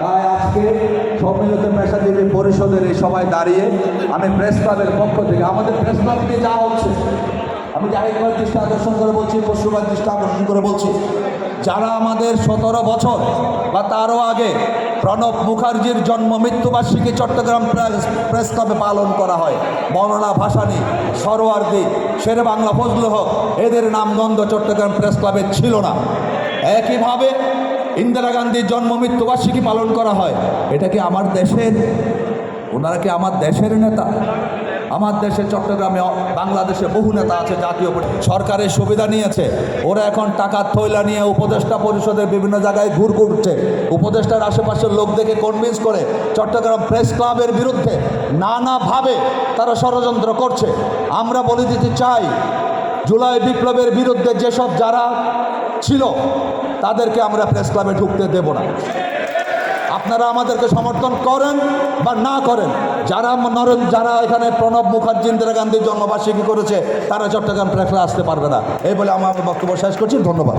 তাই আজকে সম্মিলিত পেশাজীবী পরিষদের এই সবাই দাঁড়িয়ে আমি প্রেস ক্লাবের পক্ষ থেকে, আমাদের প্রেস ক্লাব নিয়ে যা হচ্ছে, আমি জাহিদবার দৃষ্টি আকর্ষণ করে বলছি পশ্চিমবার দৃষ্টি আকর্ষণ করে বলছি, যারা আমাদের সতেরো বছর বা তারও আগে প্রণব মুখার্জির জন্ম মৃত্যুবার্ষিকী চট্টগ্রাম প্রেস ক্লাবে পালন করা হয় বর্ণনা ভাসানী সরোয়ার্দি শের বাংলা ফজলু হক, এদের নামগন্ধ চট্টগ্রাম প্রেস ক্লাবে ছিল না। একইভাবে ইন্দিরা গান্ধীর জন্ম মৃত্যুবার্ষিকী পালন করা হয়। এটা কি আমার দেশের? ওনারা কি আমার দেশের নেতা? আমার দেশে চট্টগ্রামে বাংলাদেশে বহু নেতা আছে, জাতীয় সরকারের সুবিধা নিয়েছে। ওরা এখন টাকার থৈলা নিয়ে উপদেষ্টা পরিষদের বিভিন্ন জায়গায় ঘুর ঘুরছে। উপদেষ্টার আশেপাশের লোক দেখে কনভিন্স করে চট্টগ্রাম প্রেস ক্লাবের বিরুদ্ধে নানাভাবে তারা ষড়যন্ত্র করছে। আমরা বলে দিতে চাই জুলাই বিপ্লবের বিরুদ্ধে যেসব যারা ছিল, তাদেরকে আমরা প্রেস ক্লাবে ঢুকতে দেব না। আপনারা আমাদেরকে সমর্থন করেন বা না করেন, যারা নরেন, যারা এখানে প্রণব মুখার্জি, ইন্দিরা গান্ধীর জন্মবার্ষিকী করেছে, তারা চট্টগ্রাম প্রেস ক্লাবে আসতে পারবে না। এই বলে আমার বক্তব্য শেষ করছি, ধন্যবাদ।